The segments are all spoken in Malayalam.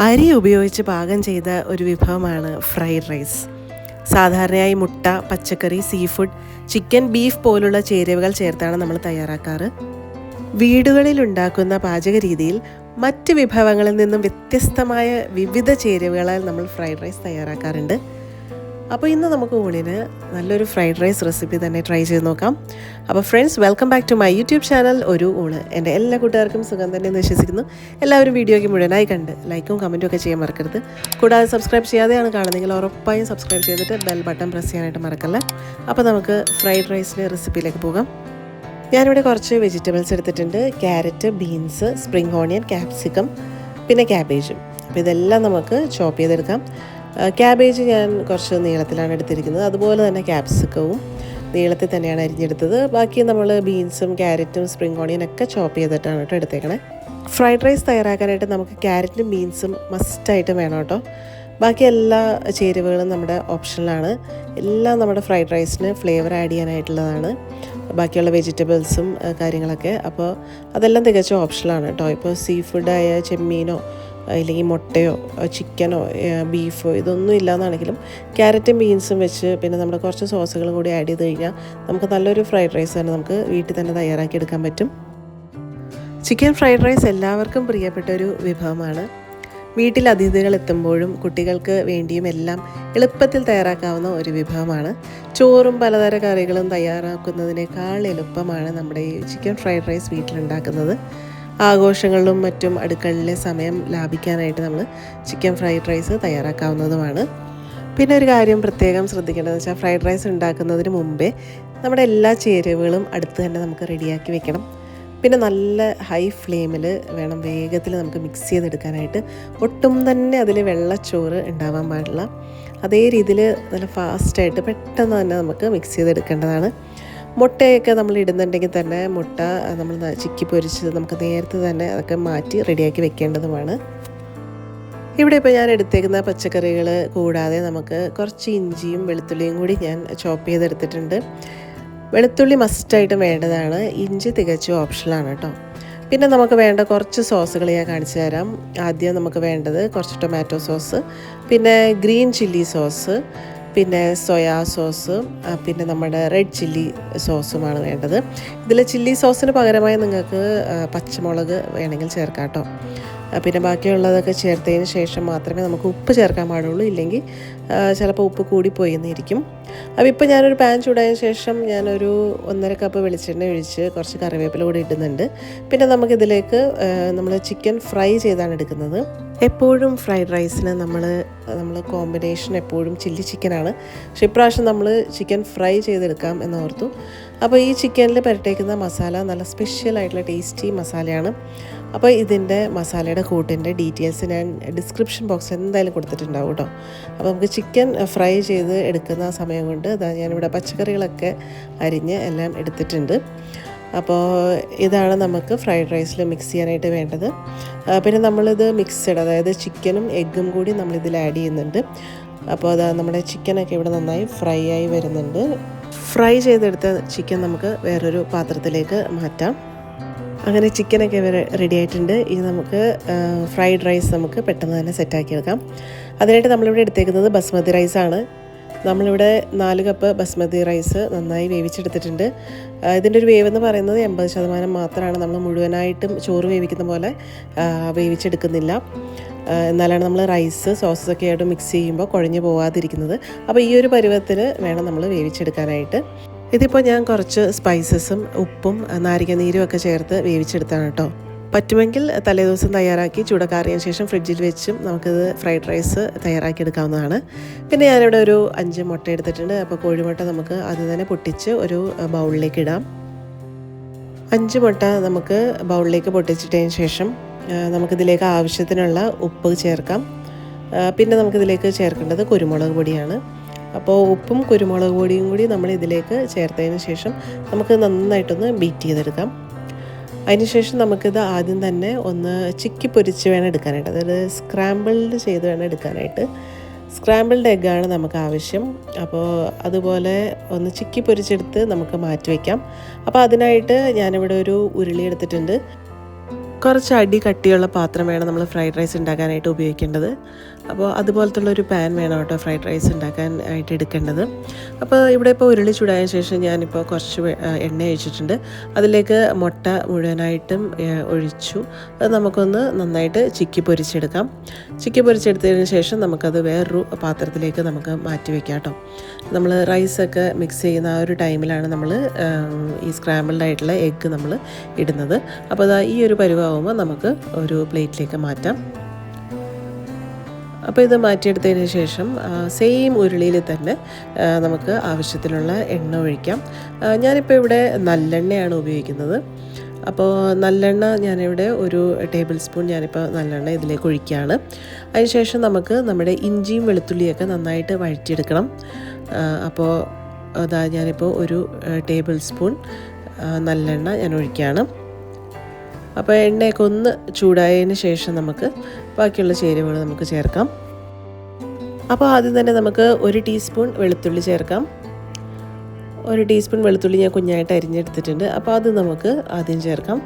അരി ഉപയോഗിച്ച് പാകം ചെയ്ത ഒരു വിഭവമാണ് ഫ്രൈഡ് റൈസ് സാധാരണയായി മുട്ട പച്ചക്കറി സീ ഫുഡ് ചിക്കൻ ബീഫ് പോലുള്ള ചേരുവകൾ ചേർത്താണ് നമ്മൾ തയ്യാറാക്കാറ്. വീടുകളിൽ ഉണ്ടാക്കുന്ന പാചക രീതിയിൽ മറ്റ് വിഭവങ്ങളിൽ നിന്നും വ്യത്യസ്തമായ വിവിധ ചേരുവകളാൽ നമ്മൾ ഫ്രൈഡ് റൈസ് തയ്യാറാക്കാറുണ്ട്. അപ്പോൾ ഇന്ന് നമുക്ക് ഊണിന് നല്ലൊരു ഫ്രൈഡ് റൈസ് റെസിപ്പി തന്നെ ട്രൈ ചെയ്ത് നോക്കാം. അപ്പോൾ friends welcome back to my YouTube channel. ഒരു ഊണ്. എന്റെ എല്ലാ കൂട്ടുകാർക്കും സുഖം തന്നെ എന്ന് വിശ്വസിക്കുന്നു. എല്ലാവരും വീഡിയോയ്ക്ക് മുഴുവനായി കണ്ട് ലൈക്കും കമന്റും ഒക്കെ ചെയ്യാൻ മറക്കരുത്. കൂടാതെ സബ്സ്ക്രൈബ് ചെയ്യാതെയാണ് കാണുന്നതെങ്കിൽ ഉറപ്പായും സബ്സ്ക്രൈബ് ചെയ്തിട്ട് ബെൽ ബട്ടൺ പ്രസ് ചെയ്യാനായിട്ട് മറക്കല്ലേ? അപ്പോൾ നമുക്ക് ഫ്രൈഡ് റൈസിന്റെ റെസിപ്പിയിലേക്ക് പോകാം. ഞാനിവിടെ കുറച്ച് വെജിറ്റബിൾസ് എടുത്തിട്ടുണ്ട്. Carrot beans spring onion capsicum പിന്നെ ക്യാബേജും അപ്പോൾ ഇതെല്ലാം നമുക്ക് ചോപ്പ് ചെയ്തെടുക്കാം. ക്യാബേജ് ഞാൻ കുറച്ച് നീളത്തിലാണ് എടുത്തിരിക്കുന്നത്. അതുപോലെ തന്നെ ക്യാപ്സിക്കവും നീളത്തിൽ തന്നെയാണ് അരിഞ്ഞെടുത്തത്. ബാക്കി നമ്മൾ ബീൻസും ക്യാരറ്റും സ്പ്രിംഗ് ഓണിയൻ ഒക്കെ ചോപ്പ് ചെയ്തിട്ടാണ് കേട്ടോ എടുത്തേക്കണേ. ഫ്രൈഡ് റൈസ് തയ്യാറാക്കാനായിട്ട് നമുക്ക് ക്യാരറ്റും ബീൻസും മസ്റ്റായിട്ട് വേണം കേട്ടോ. ബാക്കി എല്ലാ ചേരുവകളും നമ്മുടെ ഓപ്ഷനിലാണ് എല്ലാം നമ്മുടെ ഫ്രൈഡ് റൈസിന് ഫ്ലേവർ ആഡ് ചെയ്യാനായിട്ടുള്ളതാണ്. ബാക്കിയുള്ള വെജിറ്റബിൾസും കാര്യങ്ങളൊക്കെ. അപ്പോൾ അതെല്ലാം തികച്ചും ഓപ്ഷനാണ് കേട്ടോ. ഇപ്പോൾ സീ ഫുഡായ ചെമ്മീനോ ഇല്ലെങ്കിൽ മുട്ടയോ ചിക്കനോ ബീഫോ ഇതൊന്നും ഇല്ലാന്നാണെങ്കിലും ക്യാരറ്റും ബീൻസും വെച്ച് പിന്നെ നമ്മുടെ കുറച്ച് സോസുകളും കൂടി ആഡ് ചെയ്ത് കഴിഞ്ഞാൽ നമുക്ക് നല്ലൊരു ഫ്രൈഡ് റൈസ് തന്നെ നമുക്ക് വീട്ടിൽ തന്നെ തയ്യാറാക്കി എടുക്കാൻ പറ്റും. ചിക്കൻ ഫ്രൈഡ് റൈസ് എല്ലാവർക്കും പ്രിയപ്പെട്ട ഒരു വിഭവമാണ്. വീട്ടിൽ അതിഥികൾ എത്തുമ്പോഴും കുട്ടികൾക്ക് വേണ്ടിയും എല്ലാം എളുപ്പത്തിൽ തയ്യാറാക്കാവുന്ന ഒരു വിഭവമാണ്. ചോറും പലതര കറികളും തയ്യാറാക്കുന്നതിനേക്കാൾ എളുപ്പമാണ് നമ്മുടെ ഈ ചിക്കൻ ഫ്രൈഡ് റൈസ് വീട്ടിലുണ്ടാക്കുന്നത്. ആഘോഷങ്ങളിലും മറ്റും അടുക്കളയിലെ സമയം ലാഭിക്കാനായിട്ട് നമ്മൾ ചിക്കൻ ഫ്രൈഡ് റൈസ് തയ്യാറാക്കാവുന്നതുമാണ്. പിന്നെ ഒരു കാര്യം പ്രത്യേകം ശ്രദ്ധിക്കേണ്ടതെന്ന് വെച്ചാൽ ഫ്രൈഡ് റൈസ് ഉണ്ടാക്കുന്നതിന് മുമ്പേ നമ്മുടെ എല്ലാ ചേരുവകളും അടുത്ത് തന്നെ നമുക്ക് റെഡിയാക്കി വെക്കണം. പിന്നെ നല്ല ഹൈ ഫ്ലെയിമിൽ വേണം വേഗത്തിൽ നമുക്ക് മിക്സ് ചെയ്തെടുക്കാനായിട്ട്. ഒട്ടും തന്നെ അതിൽ വെള്ളച്ചോറ് ഉണ്ടാവാൻ പാടില്ല. അതേ രീതിയിൽ നല്ല ഫാസ്റ്റായിട്ട് പെട്ടെന്ന് തന്നെ നമുക്ക് മിക്സ് ചെയ്തെടുക്കേണ്ടതാണ്. മുട്ടയൊക്കെ നമ്മൾ ഇടുന്നുണ്ടെങ്കിൽ തന്നെ മുട്ട നമ്മൾ ചിക്കി പൊരിച്ച് നമുക്ക് നേരത്തെ തന്നെ അതൊക്കെ മാറ്റി റെഡിയാക്കി വെക്കേണ്ടതുമാണ്. ഇവിടെ ഇപ്പോൾ ഞാൻ എടുത്തേക്കുന്ന പച്ചക്കറികൾ കൂടാതെ നമുക്ക് കുറച്ച് ഇഞ്ചിയും വെളുത്തുള്ളിയും കൂടി ഞാൻ ചോപ്പ് ചെയ്തെടുത്തിട്ടുണ്ട്. വെളുത്തുള്ളി മസ്റ്റായിട്ടും വേണ്ടതാണ്. ഇഞ്ചി തികച്ചും ഓപ്ഷനാണ് കേട്ടോ. പിന്നെ നമുക്ക് വേണ്ട കുറച്ച് സോസുകൾ ഞാൻ കാണിച്ചു തരാം. ആദ്യം നമുക്ക് വേണ്ടത് കുറച്ച് ടൊമാറ്റോ സോസ് പിന്നെ ഗ്രീൻ ചില്ലി സോസ് പിന്നെ സോയാ സോസ് പിന്നെ നമ്മുടെ റെഡ് ചില്ലി സോസുമാണ് വേണ്ടത്. ഇതിൽ ചില്ലി സോസിന് പകരമായി നിങ്ങൾക്ക് പച്ചമുളക് വേണമെങ്കിൽ ചേർക്കാം കേട്ടോ. പിന്നെ ബാക്കിയുള്ളതൊക്കെ ചേർത്തതിന് ശേഷം മാത്രമേ നമുക്ക് ഉപ്പ് ചേർക്കാൻ പാടുള്ളൂ. ഇല്ലെങ്കിൽ ചിലപ്പോൾ ഉപ്പ് കൂടിപ്പോയി എന്നിരിക്കും അപ്പോൾ ഇപ്പോൾ ഞാനൊരു പാൻ ചൂടായതിനു ശേഷം ഞാനൊരു ഒന്നര കപ്പ് വെളിച്ചെണ്ണ ഒഴിച്ച് കുറച്ച് കറിവേപ്പില കൂടി ഇടുന്നുണ്ട്. പിന്നെ നമുക്കിതിലേക്ക് നമ്മൾ ചിക്കൻ ഫ്രൈ ചെയ്താണ് എടുക്കുന്നത്. എപ്പോഴും ഫ്രൈഡ് റൈസിന് നമ്മൾ നമ്മൾ കോമ്പിനേഷൻ എപ്പോഴും ചില്ലി ചിക്കനാണ്. പക്ഷേ ഇപ്രാവശ്യം നമ്മൾ ചിക്കൻ ഫ്രൈ ചെയ്തെടുക്കാം എന്നോർത്തു. അപ്പോൾ ഈ ചിക്കനിൽ പുരട്ടേക്കുന്ന മസാല നല്ല സ്പെഷ്യൽ ആയിട്ടുള്ള ടേസ്റ്റി മസാലയാണ്. അപ്പോൾ ഇതിന്റെ മസാലയുടെ കൂട്ടിന്റെ ഡീറ്റെയിൽസ് ഞാൻ ഡിസ്ക്രിപ്ഷൻ ബോക്സിൽ എന്തായാലും കൊടുത്തിട്ടുണ്ടാവും കേട്ടോ. അപ്പോൾ നമുക്ക് ചിക്കൻ ഫ്രൈ ചെയ്ത് എടുക്കുന്ന സമയം കൊണ്ട് ഞാനിവിടെ പച്ചക്കറികളൊക്കെ അരിഞ്ഞ് എല്ലാം എടുത്തിട്ടുണ്ട്. അപ്പോൾ ഇതാണ് നമുക്ക് ഫ്രൈഡ് റൈസിൽ മിക്സ് ചെയ്യാനായിട്ട് വേണ്ടത്. പിന്നെ നമ്മളിത് മിക്സഡ് അതായത് ചിക്കനും എഗ്ഗും കൂടി നമ്മളിതിൽ ആഡ് ചെയ്യുന്നുണ്ട്. അപ്പോൾ അത് നമ്മുടെ ചിക്കനൊക്കെ ഇവിടെ നന്നായി ഫ്രൈ ആയി വരുന്നുണ്ട്. ഫ്രൈ ചെയ്തെടുത്ത ചിക്കൻ നമുക്ക് വേറൊരു പാത്രത്തിലേക്ക് മാറ്റാം. അങ്ങനെ ചിക്കനൊക്കെ റെഡി ആയിട്ടുണ്ട്. ഇനി നമുക്ക് ഫ്രൈഡ് റൈസ് നമുക്ക് പെട്ടെന്ന് തന്നെ സെറ്റാക്കി എടുക്കാം. അതിനായിട്ട് നമ്മളിവിടെ എടുത്തേക്കുന്നത് ബസ്മതി റൈസാണ്. നമ്മളിവിടെ നാല് കപ്പ് ബസ്മതി റൈസ് നന്നായി വേവിച്ചെടുത്തിട്ടുണ്ട്. ഇതിന്റെ ഒരു വേവ് എന്ന് പറയുന്നത് എൺപത് ശതമാനം മാത്രമാണ്. നമ്മൾ മുഴുവനായിട്ടും ചോറ് വേവിക്കുന്ന പോലെ വേവിച്ചെടുക്കുന്നില്ല. എന്നാലാണ് നമ്മൾ റൈസ് സോസസൊക്കെ ആയിട്ട് മിക്സ് ചെയ്യുമ്പോൾ കുഴഞ്ഞു പോകാതിരിക്കുന്നത് അപ്പോൾ ഈ ഒരു പരുവത്തിൽ വേണം നമ്മൾ വേവിച്ചെടുക്കാനായിട്ട്. ഇതിപ്പോൾ ഞാൻ കുറച്ച് സ്പൈസസും ഉപ്പും നാരങ്ങ നീരും ഒക്കെ ചേർത്ത് വേവിച്ചെടുത്താണ് കേട്ടോ. പറ്റുമെങ്കിൽ തലേദിവസം തയ്യാറാക്കി ചൂടക്കാറിയതിനു ശേഷം ഫ്രിഡ്ജിൽ വെച്ചും നമുക്കിത് ഫ്രൈഡ് റൈസ് തയ്യാറാക്കി എടുക്കാവുന്നതാണ് പിന്നെ ഞാനിവിടെ ഒരു അഞ്ച് മുട്ട എടുത്തിട്ടുണ്ട്. അപ്പോൾ കോഴിമുട്ട നമുക്ക് അത് തന്നെ പൊട്ടിച്ച് ഒരു ബൗളിലേക്ക് ഇടാം. അഞ്ച് മുട്ട നമുക്ക് ബൗളിലേക്ക് പൊട്ടിച്ചിട്ടതിന് ശേഷം നമുക്കിതിലേക്ക് ആവശ്യത്തിനുള്ള ഉപ്പ് ചേർക്കാം. പിന്നെ നമുക്കിതിലേക്ക് ചേർക്കേണ്ടത് കുരുമുളക് പൊടിയാണ്. അപ്പോൾ ഉപ്പും കുരുമുളക് പൊടിയും കൂടി നമ്മൾ ഇതിലേക്ക് ചേർത്തതിന് ശേഷം നമുക്ക് നന്നായിട്ടൊന്ന് ബീറ്റ് ചെയ്തെടുക്കാം. അതിനുശേഷം നമുക്കിത് ആദ്യം തന്നെ ഒന്ന് ചിക്കി പൊരിച്ച് വേണം എടുക്കാനായിട്ട്. അതായത് സ്ക്രാമ്പിൾഡ് ചെയ്ത് വേണം എടുക്കാനായിട്ട്. സ്ക്രാമ്പിൾഡ് എഗ്ഗാണ് നമുക്ക് ആവശ്യം. അപ്പോൾ അതുപോലെ ഒന്ന് ചിക്കി പൊരിച്ചെടുത്ത് നമുക്ക് മാറ്റി വയ്ക്കാം അപ്പോൾ അതിനായിട്ട് ഞാനിവിടെ ഒരു ഉരുളി എടുത്തിട്ടുണ്ട്. കുറച്ച് അടി കട്ടിയുള്ള പാത്രം വേണം നമ്മൾ ഫ്രൈഡ് റൈസ് ഉണ്ടാക്കാനായിട്ട് ഉപയോഗിക്കേണ്ടത്. അപ്പോൾ അതുപോലത്തുള്ള ഒരു പാൻ വേണം കേട്ടോ ഫ്രൈഡ് റൈസ് ഉണ്ടാക്കാൻ ആയിട്ട് എടുക്കേണ്ടത്. അപ്പോൾ ഇവിടെ ഇപ്പോൾ ഉരുളി ചൂടായ ശേഷം ഞാനിപ്പോൾ കുറച്ച് എണ്ണ ഒഴിച്ചിട്ടുണ്ട്. അതിലേക്ക് മുട്ട മുഴുവനായിട്ടും ഒഴിച്ചു. അത് നമുക്കൊന്ന് നന്നായിട്ട് ചിക്കി പൊരിച്ചെടുക്കാം. ചിക്കി പൊരിച്ചെടുത്തതിന് ശേഷം നമുക്കത് വേറൊരു പാത്രത്തിലേക്ക് നമുക്ക് മാറ്റി വെക്കാം കേട്ടോ. നമ്മൾ റൈസൊക്കെ മിക്സ് ചെയ്യുന്ന ആ ഒരു ടൈമിലാണ് നമ്മൾ ഈ സ്ക്രാമ്പിൾഡ് ആയിട്ടുള്ള എഗ്ഗ് നമ്മൾ ഇടുന്നത്. അപ്പോൾ ഈ ഒരു പരുവാകുമ്പോൾ നമുക്ക് ഒരു പ്ലേറ്റിലേക്ക് മാറ്റാം. അപ്പോൾ ഇത് മാറ്റിയെടുത്തതിന് ശേഷം സെയിം ഉരുളിയിൽ തന്നെ നമുക്ക് ആവശ്യത്തിനുള്ള എണ്ണ ഒഴിക്കാം. ഞാനിപ്പോൾ ഇവിടെ നല്ലെണ്ണയാണ് ഉപയോഗിക്കുന്നത്. അപ്പോൾ നല്ലെണ്ണ ഞാനിവിടെ ഒരു ടേബിൾ സ്പൂൺ ഞാനിപ്പോൾ നല്ലെണ്ണ ഇതിലേക്ക് ഒഴിക്കുകയാണ്. അതിനുശേഷം നമുക്ക് നമ്മുടെ ഇഞ്ചിയും വെളുത്തുള്ളിയൊക്കെ നന്നായിട്ട് വഴറ്റിയെടുക്കണം. അപ്പോൾ അതാ ഞാനിപ്പോൾ ഒരു ടേബിൾ സ്പൂൺ നല്ലെണ്ണ ഞാൻ ഒഴിക്കുകയാണ്. അപ്പോൾ എണ്ണയൊക്കെ ഒന്ന് ചൂടായതിന് ശേഷം നമുക്ക് ബാക്കിയുള്ള ചേരുവകൾ നമുക്ക് ചേർക്കാം. അപ്പോൾ ആദ്യം തന്നെ നമുക്ക് ഒരു ടീസ്പൂൺ വെളുത്തുള്ളി ചേർക്കാം. ഒരു ടീസ്പൂൺ വെളുത്തുള്ളി ഞാൻ കുഞ്ഞായിട്ട് അരിഞ്ഞെടുത്തിട്ടുണ്ട്. അപ്പോൾ അത് നമുക്ക് ആദ്യം ചേർക്കാം.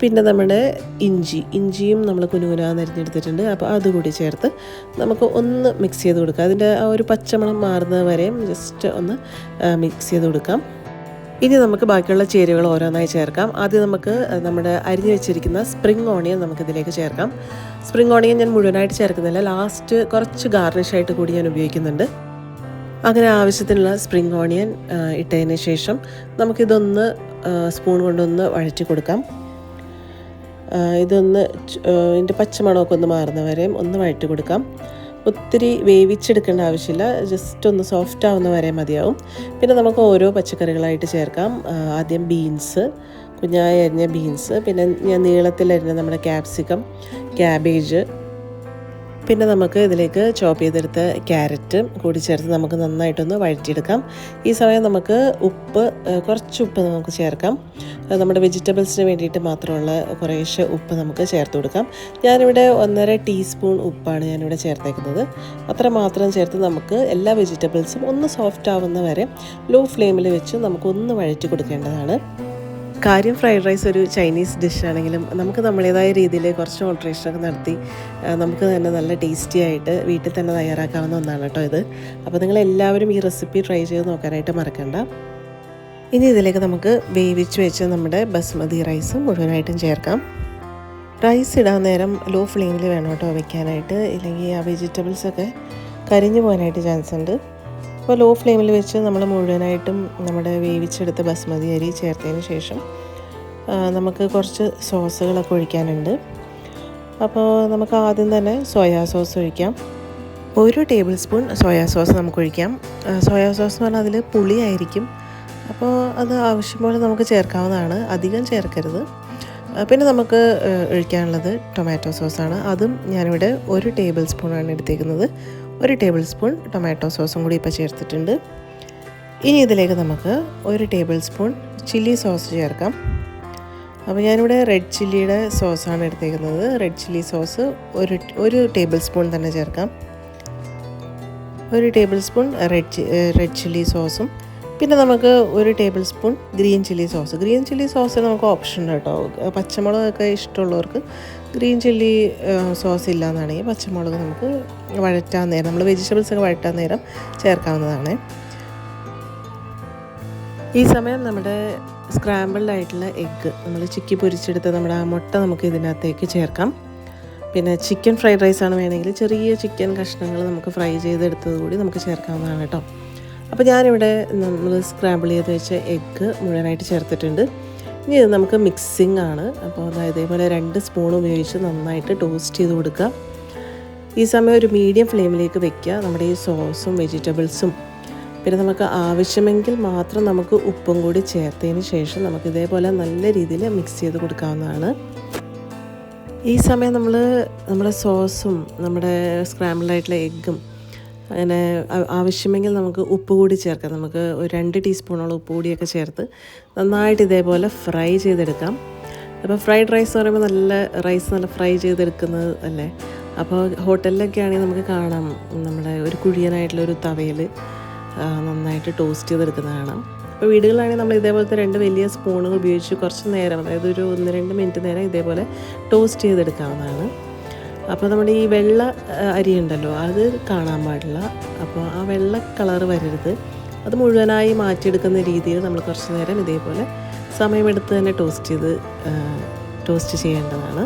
പിന്നെ നമ്മുടെ ഇഞ്ചി. ഇഞ്ചിയും നമ്മൾ കുനുകുനാന്ന് അരിഞ്ഞെടുത്തിട്ടുണ്ട്. അപ്പോൾ അതുകൂടി ചേർത്ത് നമുക്ക് ഒന്ന് മിക്സ് ചെയ്ത് കൊടുക്കാം. അതിന്റെ ആ ഒരു പച്ചമണം മാറുന്നത് വരെയും ജസ്റ്റ് ഒന്ന് മിക്സ് ചെയ്ത് കൊടുക്കാം. ഇനി നമുക്ക് ബാക്കിയുള്ള ചേരുവകൾ ഓരോന്നായി ചേർക്കാം. ആദ്യം നമുക്ക് നമ്മുടെ അരിഞ്ഞു വെച്ചിരിക്കുന്ന സ്പ്രിംഗ് ഓണിയൻ നമുക്കിതിലേക്ക് ചേർക്കാം. സ്പ്രിംഗ് ഓണിയൻ ഞാൻ മുഴുവനായിട്ട് ചേർക്കുന്നില്ല. ലാസ്റ്റ് കുറച്ച് ഗാർണിഷായിട്ട് കൂടി ഞാൻ ഉപയോഗിക്കുന്നുണ്ട്. അങ്ങനെ ആവശ്യത്തിനുള്ള സ്പ്രിംഗ് ഓണിയൻ ഇട്ടതിന് ശേഷം നമുക്കിതൊന്ന് സ്പൂൺ കൊണ്ടൊന്ന് വഴറ്റി കൊടുക്കാം. ഇതൊന്ന് ഇതിന്റെ പച്ചമണമൊക്കെ ഒന്ന് മാറുന്നവരെയും ഒന്ന് വഴറ്റി കൊടുക്കാം. ഒത്തിരി വേവിച്ചെടുക്കേണ്ട ആവശ്യമില്ല. ജസ്റ്റ് ഒന്ന് സോഫ്റ്റ് ആവുന്ന വരെ മതിയാവും. പിന്നെ നമുക്ക് ഓരോ പച്ചക്കറികളായിട്ട് ചേർക്കാം. ആദ്യം ബീൻസ് കുഞ്ഞായി അരിഞ്ഞ ബീൻസ് പിന്നെ ഞാൻ നീളത്തിൽ അരിഞ്ഞ നമ്മുടെ ക്യാപ്സിക്കം ക്യാബേജ് പിന്നെ നമുക്ക് ഇതിലേക്ക് ചോപ്പ് ചെയ്തെടുത്ത ക്യാരറ്റ് കൂടി ചേർത്ത് നമുക്ക് നന്നായിട്ടൊന്ന് വഴറ്റിയെടുക്കാം. ഈ സമയം നമുക്ക് ഉപ്പ് കുറച്ച് ഉപ്പ് നമുക്ക് ചേർക്കാം. നമ്മുടെ വെജിറ്റബിൾസിന് വേണ്ടിയിട്ട് മാത്രമുള്ള കുറേശ്ശെ ഉപ്പ് നമുക്ക് ചേർത്ത് കൊടുക്കാം. ഞാനിവിടെ ഒന്നര ടീസ്പൂൺ ഉപ്പാണ് ഞാനിവിടെ ചേർത്തേക്കുന്നത്. അത്ര മാത്രം ചേർത്ത് നമുക്ക് എല്ലാ വെജിറ്റബിൾസും ഒന്ന് സോഫ്റ്റ് ആവുന്ന വരെ ലോ ഫ്ലെയിമിൽ വെച്ച് നമുക്കൊന്ന് വഴറ്റി കൊടുക്കേണ്ടതാണ്. കാര്യം ഫ്രൈഡ് റൈസ് ഒരു ചൈനീസ് ഡിഷാണെങ്കിലും നമുക്ക് നമ്മുടേതായ രീതിയിൽ കുറച്ച് ഓൾട്രേഷനൊക്കെ നടത്തി നമുക്ക് തന്നെ നല്ല ടേസ്റ്റി ആയിട്ട് വീട്ടിൽ തന്നെ തയ്യാറാക്കാവുന്ന ഒന്നാണ് കേട്ടോ ഇത്. അപ്പോൾ നിങ്ങൾ എല്ലാവരും ഈ റെസിപ്പി ട്രൈ ചെയ്ത് നോക്കാനായിട്ട് മറക്കണ്ട. ഇനി ഇതിലേക്ക് നമുക്ക് വേവിച്ച് വെച്ച് നമ്മുടെ ബസ്മതി റൈസ് മുഴുവനായിട്ടും ചേർക്കാം. റൈസ് ഇടാൻ നേരം ലോ ഫ്ലെയിമിൽ വേണം കേട്ടോ വെക്കാനായിട്ട്. ഇല്ലെങ്കിൽ ആ വെജിറ്റബിൾസൊക്കെ കരിഞ്ഞു പോകാനായിട്ട് ചാൻസ് ഉണ്ട്. അപ്പോൾ ലോ ഫ്ലെയിമിൽ വെച്ച് നമ്മൾ മുഴുവനായിട്ടും നമ്മുടെ വേവിച്ചെടുത്ത ബസ്മതി അരി ചേർത്തതിന് ശേഷം നമുക്ക് കുറച്ച് സോസുകളൊക്കെ ഒഴിക്കാനുണ്ട്. അപ്പോൾ നമുക്ക് ആദ്യം തന്നെ സോയാ സോസ് ഒഴിക്കാം. ഒരു ടേബിൾ സ്പൂൺ സോയാ സോസ് നമുക്ക് ഒഴിക്കാം. സോയാ സോസ് എന്ന് പറഞ്ഞാൽ അതിൽ പുളിയായിരിക്കും അപ്പോൾ അത് ആവശ്യം പോലെ നമുക്ക് ചേർക്കാവുന്നതാണ്. അധികം ചേർക്കരുത്. പിന്നെ നമുക്ക് ഒഴിക്കാനുള്ളത് ടൊമാറ്റോ സോസാണ്. അതും ഞാനിവിടെ ഒരു ടേബിൾ സ്പൂണാണ് എടുത്തേക്കുന്നത്. ഒരു ടേബിൾ സ്പൂൺ ടൊമാറ്റോ സോസും കൂടി ഇപ്പോൾ ചേർത്തിട്ടുണ്ട്. ഇനി ഇതിലേക്ക് നമുക്ക് ഒരു ടേബിൾ സ്പൂൺ ചില്ലി സോസ് ചേർക്കാം. അപ്പോൾ ഞാനിവിടെ റെഡ് ചില്ലിയുടെ സോസാണ് എടുത്തേക്കുന്നത്. റെഡ് ചില്ലി സോസ് ഒരു ഒരു ടേബിൾ സ്പൂൺ തന്നെ ചേർക്കാം. ഒരു tablespoon red red chilli സോസും പിന്നെ നമുക്ക് ഒരു tablespoon green chilli sauce. Green chilli sauce നമുക്ക് ഓപ്ഷൻ കേട്ടോ. പച്ചമുളകൊക്കെ ഇഷ്ടമുള്ളവർക്ക് ഗ്രീൻ ചില്ലി സോസ് ഇല്ല പച്ചമുളക് നമുക്ക് വഴറ്റാൻ നേരം നമ്മൾ വെജിറ്റബിൾസ് ഒക്കെ വഴറ്റാൻ നേരം ചേർക്കാവുന്നതാണ്. ഈ സമയം നമ്മുടെ സ്ക്രാമ്പിൾഡ് എഗ്ഗ് നമ്മൾ ചിക്കി പൊരിച്ചെടുത്ത് നമ്മുടെ ആ മുട്ട നമുക്ക് ഇതിനകത്തേക്ക് ചേർക്കാം. പിന്നെ ചിക്കൻ ഫ്രൈഡ് റൈസ് ആണ് വേണമെങ്കിൽ ചെറിയ ചിക്കൻ കഷ്ണങ്ങൾ നമുക്ക് ഫ്രൈ ചെയ്തെടുത്തത് കൂടി നമുക്ക് ചേർക്കാവുന്നതാണ് കേട്ടോ. അപ്പോൾ ഞാനിവിടെ നമ്മൾ സ്ക്രാമ്പിൾ ചെയ്ത് വെച്ച എഗ്ഗ് മുഴുവനായിട്ട് ചേർത്തിട്ടുണ്ട്. ഇനി ഇത് നമുക്ക് മിക്സിംഗ് ആണ്. അപ്പോൾ അതായത് ഇതേപോലെ രണ്ട് സ്പൂൺ ഉപയോഗിച്ച് നന്നായിട്ട് ടോസ്റ്റ് ചെയ്ത് കൊടുക്കുക. ഈ സമയം ഒരു മീഡിയം ഫ്ലെയിമിലേക്ക് വെക്കുക. നമ്മുടെ ഈ സോസും വെജിറ്റബിൾസും പിന്നെ നമുക്ക് ആവശ്യമെങ്കിൽ മാത്രം നമുക്ക് ഉപ്പും കൂടി ചേർത്തതിന് ശേഷം നമുക്ക് ഇതേപോലെ നല്ല രീതിയിൽ മിക്സ് ചെയ്ത് കൊടുക്കാവുന്നതാണ്. ഈ സമയം നമ്മൾ നമ്മുടെ സോസും നമ്മുടെ സ്ക്രാമ്പിളായിട്ടുള്ള എഗ്ഗും അങ്ങനെ ആവശ്യമെങ്കിൽ നമുക്ക് ഉപ്പ് കൂടി ചേർക്കാം. നമുക്ക് ഒരു രണ്ട് ടീസ്പൂണോളം ഉപ്പ് കൂടിയൊക്കെ ചേർത്ത് നന്നായിട്ട് ഇതേപോലെ ഫ്രൈ ചെയ്തെടുക്കാം. അപ്പോൾ ഫ്രൈഡ് റൈസ് എന്ന് പറയുമ്പോൾ നല്ല റൈസ് നല്ല ഫ്രൈ ചെയ്തെടുക്കുന്നത് അല്ലേ? അപ്പോൾ ഹോട്ടലിലൊക്കെ ആണെങ്കിൽ നമുക്ക് കാണാം. നമ്മുടെ ഒരു കുഴിയനായിട്ടുള്ള ഒരു തവയിൽ നന്നായിട്ട് ടോസ്റ്റ് ചെയ്തെടുക്കുന്നത് കാണാം. അപ്പോൾ വീടുകളിലാണെങ്കിൽ നമ്മൾ ഇതേപോലത്തെ രണ്ട് വലിയ സ്പൂണുകൾ ഉപയോഗിച്ച് കുറച്ച് നേരം അതായത് ഒരു ഒന്ന് രണ്ട് മിനിറ്റ് നേരം ഇതേപോലെ ടോസ്റ്റ് ചെയ്തെടുക്കാവുന്നതാണ്. അപ്പോൾ നമ്മുടെ ഈ വെള്ള അരി ഉണ്ടല്ലോ അത് കാണാൻ പാടില്ല. അപ്പോൾ ആ വെള്ള കളർ വരരുത്. അത് മുഴുവനായി മാറ്റിയെടുക്കുന്ന രീതിയിൽ നമ്മൾ കുറച്ച് നേരം ഇതേപോലെ സമയമെടുത്ത് തന്നെ ടോസ്റ്റ് ചെയ്ത് ടോസ്റ്റ് ചെയ്യേണ്ടതാണ്.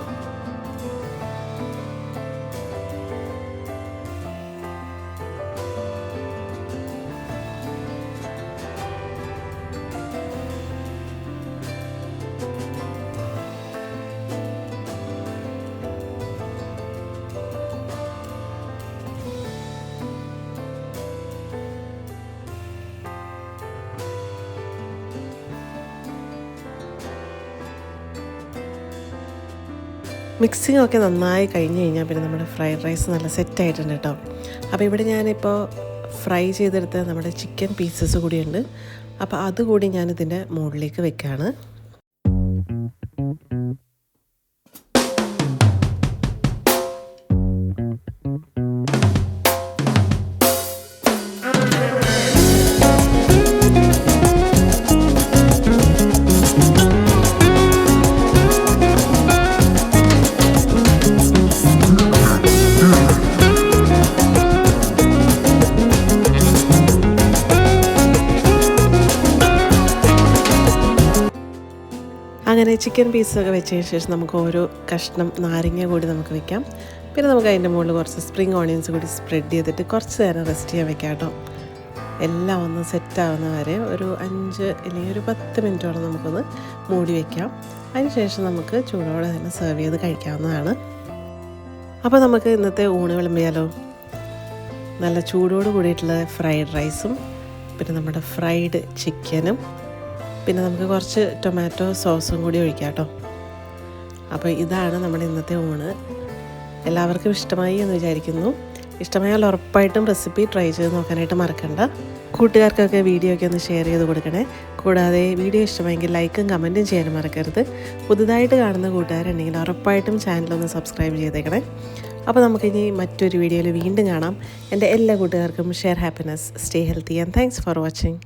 മിക്സിംഗ് ഒക്കെ നന്നായി കഴിഞ്ഞ് കഴിഞ്ഞാൽ പിന്നെ നമ്മുടെ ഫ്രൈഡ് റൈസ് നല്ല സെറ്റായിട്ടുണ്ട് കേട്ടോ. അപ്പോൾ ഇവിടെ ഞാനിപ്പോൾ ഫ്രൈ ചെയ്തെടുത്ത നമ്മുടെ ചിക്കൻ പീസസ് കൂടിയുണ്ട്. അപ്പോൾ അതുകൂടി ഞാനിതിന്റെ മുകളിലേക്ക് വെക്കുകയാണ് അങ്ങനെ ചിക്കൻ പീസൊക്കെ വെച്ചതിന് ശേഷം നമുക്ക് ഓരോ കഷ്ണം നാരങ്ങ കൂടി നമുക്ക് വെക്കാം. പിന്നെ നമുക്ക് അതിന്റെ മുകളിൽ കുറച്ച് സ്പ്രിങ് ഓണിയൻസ് കൂടി സ്പ്രെഡ് ചെയ്തിട്ട് കുറച്ച് നേരം റെസ്റ്റ് ചെയ്യാൻ വെക്കാം കേട്ടോ. എല്ലാം ഒന്ന് സെറ്റാവുന്ന വരെ ഒരു അഞ്ച് അല്ലെങ്കിൽ ഒരു പത്ത് മിനിറ്റോളം നമുക്കൊന്ന് മൂടി വയ്ക്കാം അതിനുശേഷം നമുക്ക് ചൂടോടെ തന്നെ സെർവ് ചെയ്ത് കഴിക്കാവുന്നതാണ്. അപ്പോൾ നമുക്ക് ഇന്നത്തെ ഊണ് വിളമ്പിയാലോ? നല്ല ചൂടോട് കൂടിയിട്ടുള്ള ഫ്രൈഡ് റൈസും പിന്നെ നമ്മുടെ ഫ്രൈഡ് ചിക്കനും പിന്നെ നമുക്ക് കുറച്ച് ടൊമാറ്റോ സോസും കൂടി ഒഴിക്കാം കേട്ടോ. അപ്പോൾ ഇതാണ് നമ്മുടെ ഇന്നത്തെ ഊണ്. എല്ലാവർക്കും ഇഷ്ടമായി എന്ന് വിചാരിക്കുന്നു. ഇഷ്ടമായാൽ ഉറപ്പായിട്ടും റെസിപ്പി ട്രൈ ചെയ്ത് നോക്കാനായിട്ട് മറക്കണ്ട. കൂട്ടുകാർക്കൊക്കെ വീഡിയോ ഒക്കെ ഒന്ന് ഷെയർ ചെയ്ത് കൊടുക്കണേ. കൂടാതെ വീഡിയോ ഇഷ്ടമായെങ്കിൽ ലൈക്കും കമന്റും ചെയ്യാൻ മറക്കരുത്. പുതുതായിട്ട് കാണുന്ന കൂട്ടുകാരുണ്ടെങ്കിൽ ഉറപ്പായിട്ടും ചാനലൊന്ന് സബ്സ്ക്രൈബ് ചെയ്തേക്കണേ. അപ്പോൾ നമുക്കിനി മറ്റൊരു വീഡിയോയിൽ വീണ്ടും കാണാം. എന്റെ എല്ലാ കൂട്ടുകാർക്കും share happiness stay healthy and thanks for watching